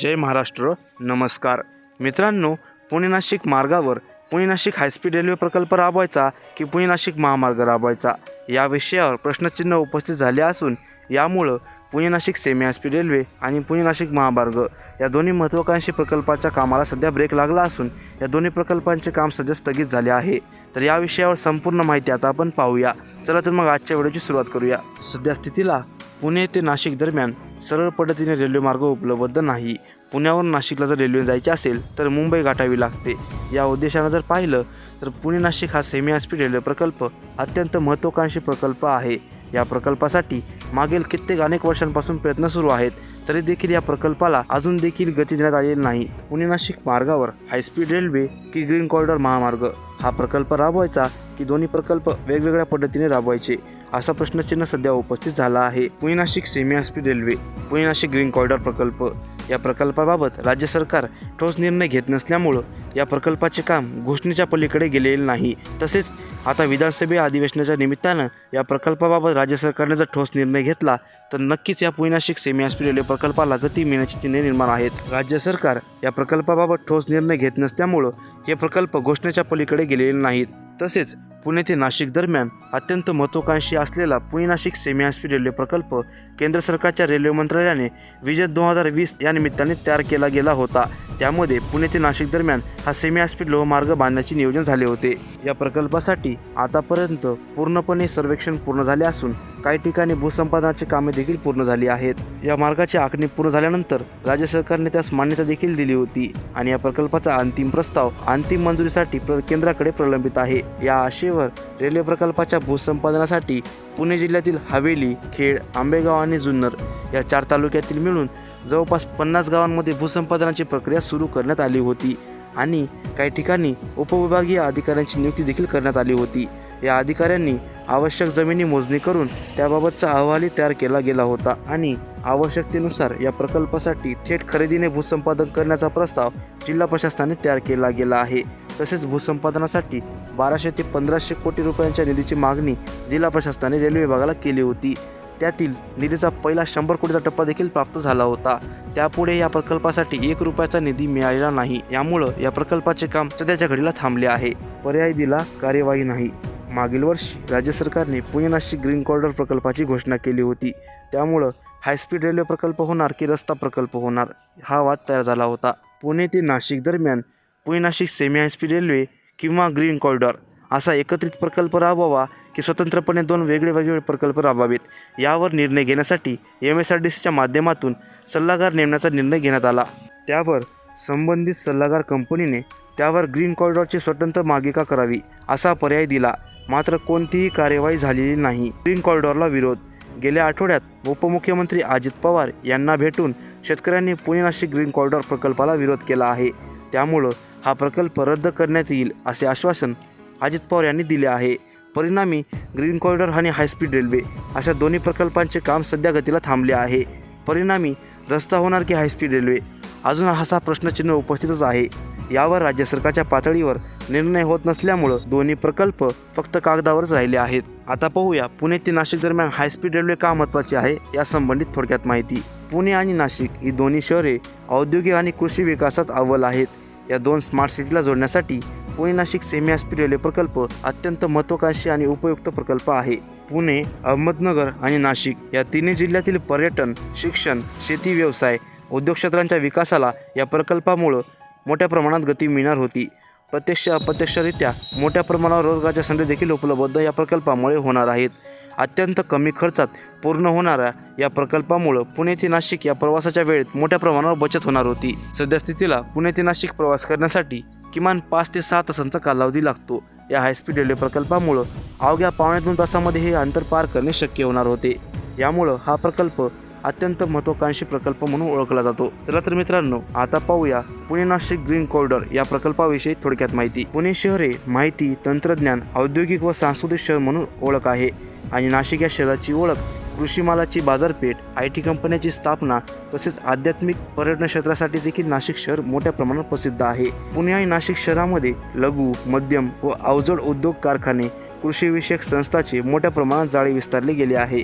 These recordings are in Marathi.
जय महाराष्ट्र नमस्कार. मित्रांनो पुणे नाशिक मार्गावर पुणे नाशिक हायस्पीड रेल्वे प्रकल्प राबवायचा की पुणे नाशिक महामार्ग राबवायचा? या विषयावर प्रश्नचिन्ह उपस्थित झाले असून यामुळं Pune Nashik semi high speed railway आणि पुणे नाशिक महामार्ग या दोन्ही महत्त्वाकांक्षी प्रकल्पाच्या कामाला सध्या ब्रेक लागला असून या दोन्ही प्रकल्पांचे काम सध्या स्थगित झाले आहे. तर या विषयावर संपूर्ण माहिती आता आपण पाहूया. चला तर मग आजच्या व्हिडिओची सुरुवात करूया. सध्या स्थितीला पुणे ते नाशिक दरम्यान सरळ पद्धतीने रेल्वेमार्ग उपलब्ध नाही. पुण्यावरून नाशिकला जर रेल्वे जायचे असेल तर मुंबई गाठावी लागते. या उद्देशानं जर पाहिलं तर पुणे नाशिक हा सेमी हायस्पीड रेल्वे प्रकल्प अत्यंत महत्त्वाकांक्षी प्रकल्प आहे. या प्रकल्पासाठी मागील कित्येक अनेक वर्षांपासून प्रयत्न सुरू आहेत तरी देखील या प्रकल्पाला अजून देखील गती देण्यात आलेली नाही. पुणे नाशिक मार्गावर हायस्पीड रेल्वे की ग्रीन कॉरिडॉर महामार्ग हा प्रकल्प राबवायचा की दोन्ही प्रकल्प वेगवेगळ्या पद्धतीने राबवायचे? असा प्रश्नचिन्ह सध्या उपस्थित झाला आहे. Pune Nashik semi high speed railway Pune Nashik green corridor प्रकल्प. या प्रकल्पाबाबत राज्य सरकार ठोस निर्णय घेत नसल्यामुळं या प्रकल्पाचे काम घोषणेच्या पलीकडे गेलेले नाही. तसेच आता विधानसभा अधिवेशनाच्या निमित्तानं या प्रकल्पाबाबत राज्य सरकारने जर ठोस निर्णय घेतला तर नक्कीच या Pune Nashik semi high speed railway प्रकल्पाला गती मिळण्याची चिन्हे निर्माण आहेत. राज्य सरकार या प्रकल्पाबाबत ठोस निर्णय घेत नसल्यामुळं हे प्रकल्प घोषणेच्या पलीकडे गेलेले नाहीत. तसेच पुणे ते नाशिक दरम्यान अत्यंत महत्त्वाकांक्षी असलेला Pune Nashik semi high speed railway प्रकल्प केंद्र सरकारच्या रेल्वे मंत्रालयाने विजय दोन हजार वीस या निमित्ताने तयार केला गेला होता. त्यामध्ये पुणे ते नाशिक दरम्यान हा सेमी हायस्पीड लोहमार्ग बांधण्याचे नियोजन झाले होते. या प्रकल्पासाठी आतापर्यंत पूर्णपणे सर्वेक्षण पूर्ण झाले असून काही ठिकाणी भूसंपादनाची कामे देखील पूर्ण झाली आहेत. या मार्गाची आखणी पूर्ण झाल्यानंतर राज्य सरकारने त्यास मान्यता देखील दिली होती आणि या प्रकल्पाचा अंतिम प्रस्ताव अंतिम मंजुरीसाठी प्र केंद्राकडे प्रलंबित आहे. या आशेवर रेल्वे प्रकल्पाच्या भूसंपादनासाठी पुणे जिल्ह्यातील हवेली खेड आंबेगाव आणि जुन्नर या चार तालुक्यातील मिळून जवळपास पन्नास गावांमध्ये भूसंपादनाची प्रक्रिया सुरू करण्यात आली होती आणि काही ठिकाणी उपविभागीय अधिकाऱ्यांची नियुक्ती देखील करण्यात आली होती. या अधिकाऱ्यांनी आवश्यक जमिनी मोजणी करून त्याबाबतचा अहवालही तयार केला गेला होता. आणि आवश्यकतेनुसार या प्रकल्पासाठी थेट खरेदीने भूसंपादन करण्याचा प्रस्ताव जिल्हा प्रशासनाने तयार केला गेला आहे. तसेच भूसंपादनासाठी बाराशे ते पंधराशे कोटी रुपयांच्या निधीची मागणी जिल्हा प्रशासनाने रेल्वे विभागाला केली होती. त्यातील निधीचा पहिला शंभर कोटीचा टप्पा देखील प्राप्त झाला होता. त्यापुढे या प्रकल्पासाठी एक रुपयाचा निधी मिळालेला नाही. यामुळं या प्रकल्पाचे काम सध्याच्या घडीला थांबले आहे. पर्याय दिला कार्यवाही नाही. मागील वर्षी राज्य सरकारने पुणे नाशिक ग्रीन कॉरिडॉर प्रकल्पाची घोषणा केली होती. त्यामुळं हायस्पीड रेल्वे प्रकल्प होणार की रस्ता प्रकल्प होणार हा वाद तयार झाला होता. पुणे ते नाशिक दरम्यान Pune Nashik semi high speed railway किंवा ग्रीन कॉरिडॉर असा एकत्रित प्रकल्प राबवावा की स्वतंत्रपणे दोन वेगळे वेगळे प्रकल्प राबवावेत यावर निर्णय घेण्यासाठी एम एस आर डी सीच्या माध्यमातून सल्लागार नेमण्याचा निर्णय घेण्यात आला. त्यावर संबंधित सल्लागार कंपनीने त्यावर ग्रीन कॉरिडॉरची स्वतंत्र मागिका करावी असा पर्याय दिला. मात्र कोणतीही कार्यवाही झालेली नाही. ग्रीन कॉरिडॉरला विरोध. गेल्या आठवड्यात उपमुख्यमंत्री अजित पवार यांना भेटून शेतकऱ्यांनी पुणे नाशिक ग्रीन कॉरिडॉर प्रकल्पाला विरोध केला आहे. त्यामुळं हा प्रकल्प रद्द करण्यात येईल असे आश्वासन अजित पवार यांनी दिले आहे. परिणामी ग्रीन कॉरिडॉर आणि हायस्पीड रेल्वे अशा दोन्ही प्रकल्पांचे काम सध्या गतीला थांबले आहे. परिणामी रस्ता होणार की हायस्पीड रेल्वे अजून असा प्रश्नचिन्ह उपस्थितच आहे. यावर राज्य सरकारच्या पातळीवर निर्णय होत नसल्यामुळं दोन्ही प्रकल्प फक्त कागदावरच राहिले आहेत. आता पाहूया पुणे ते नाशिक दरम्यान हायस्पीड रेल्वे का महत्वाची आहे या संबंधित थोडक्यात माहिती. पुणे आणि नाशिक ही दोन्ही शहरे औद्योगिक आणि कृषी विकासात अव्वल आहेत. या दोन स्मार्ट सिटीला जोडण्यासाठी Pune Nashik semi high speed railway प्रकल्प अत्यंत महत्त्वाकांक्षी आणि उपयुक्त प्रकल्प आहे. पुणे अहमदनगर आणि नाशिक या तिन्ही जिल्ह्यातील पर्यटन शिक्षण शेती व्यवसाय उद्योग क्षेत्रांच्या विकासाला या प्रकल्पामुळं मोठ्या प्रमाणात गती मिळणार होती. प्रत्यक्ष अप्रत्यक्षरित्या मोठ्या प्रमाणावर रोजगारच्या संधी देखील उपलब्ध या प्रकल्पामुळे होणार आहेत. अत्यंत कमी खर्चात पूर्ण होणाऱ्या या प्रकल्पामुळं पुणे ते नाशिक या प्रवासाच्या वेळेत मोठ्या प्रमाणावर बचत होणार होती. सध्या स्थितीला पुणे ते नाशिक प्रवास करण्यासाठी किमान पाच ते सहा तासांचा कालावधी लागतो. या हायस्पीड रेल्वे प्रकल्पामुळं अवघ्या पावणे दोन तासामध्ये हे अंतर पार करणे शक्य होणार होते. यामुळं हा प्रकल्प अत्यंत महत्त्वाकांक्षी प्रकल्प म्हणून ओळखला जातो. चला तर मित्रांनो आता पाहूया पुणे नाशिक ग्रीन कॉरिडॉर या प्रकल्पाविषयी थोडक्यात माहिती. पुणे शहर हे माहिती तंत्रज्ञान औद्योगिक व सांस्कृतिक शहर म्हणून ओळख आहे. आणि नाशिक या शहराची ओळख कृषी मालाची बाजारपेठ आय टी कंपन्याची स्थापना तसेच आध्यात्मिक पर्यटन क्षेत्रासाठी देखील नाशिक शहर मोठ्या प्रमाणात प्रसिद्ध आहे. पुणे आणि नाशिक शहरामध्ये लघु मध्यम व अवजड उद्योग कारखाने कृषीविषयक संस्थाचे मोठ्या प्रमाणात जाळे विस्तारले गेले आहे.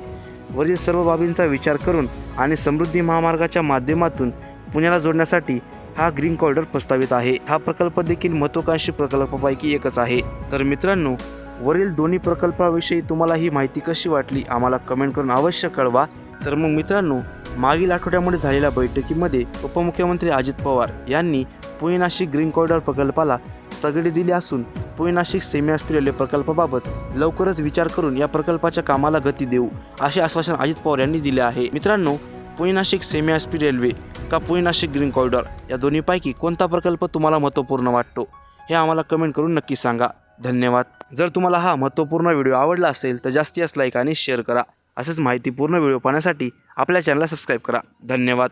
वरील सर्व बाबींचा विचार करून आणि समृद्धी महामार्गाच्या माध्यमातून पुण्याला जोडण्यासाठी हा ग्रीन कॉरिडॉर प्रस्तावित आहे. हा प्रकल्प देखील महत्वाकांक्षी प्रकल्पापैकी एकच आहे. तर मित्रांनो वरील दोन्ही प्रकल्पाविषयी तुम्हाला ही माहिती कशी वाटली आम्हाला कमेंट करून अवश्य कळवा. तर मग मित्रांनो मागील आठवड्यामध्ये झालेल्या बैठकीमध्ये उपमुख्यमंत्री अजित पवार यांनी पुणे नाशिक ग्रीन कॉरिडॉर प्रकल्पाला स्थगिती दिली असून पुणे नाशिक सेमी हॉस्पिटल प्रकल्पाबाबत लवकरच विचार करून या प्रकल्पाच्या कामाला गती देऊ असे आश्वासन अजित पवार यांनी दिले आहे. मित्रांनो Pune Nashik semi hospital railway का पुणे नाशिक ग्रीन कॉरिडॉर या दोन्हीपैकी कोणता प्रकल्प तुम्हाला महत्त्वपूर्ण वाटतो हे आम्हाला कमेंट करून नक्की सांगा. धन्यवाद. जर तुम्हाला हा महत्त्वपूर्ण व्हिडिओ आवडला असेल तर जास्तीत जास्त लाईक आणि शेअर करा. असेच माहितीपूर्ण व्हिडिओ पाहण्यासाठी आपल्या चॅनलला सबस्क्राईब करा. धन्यवाद.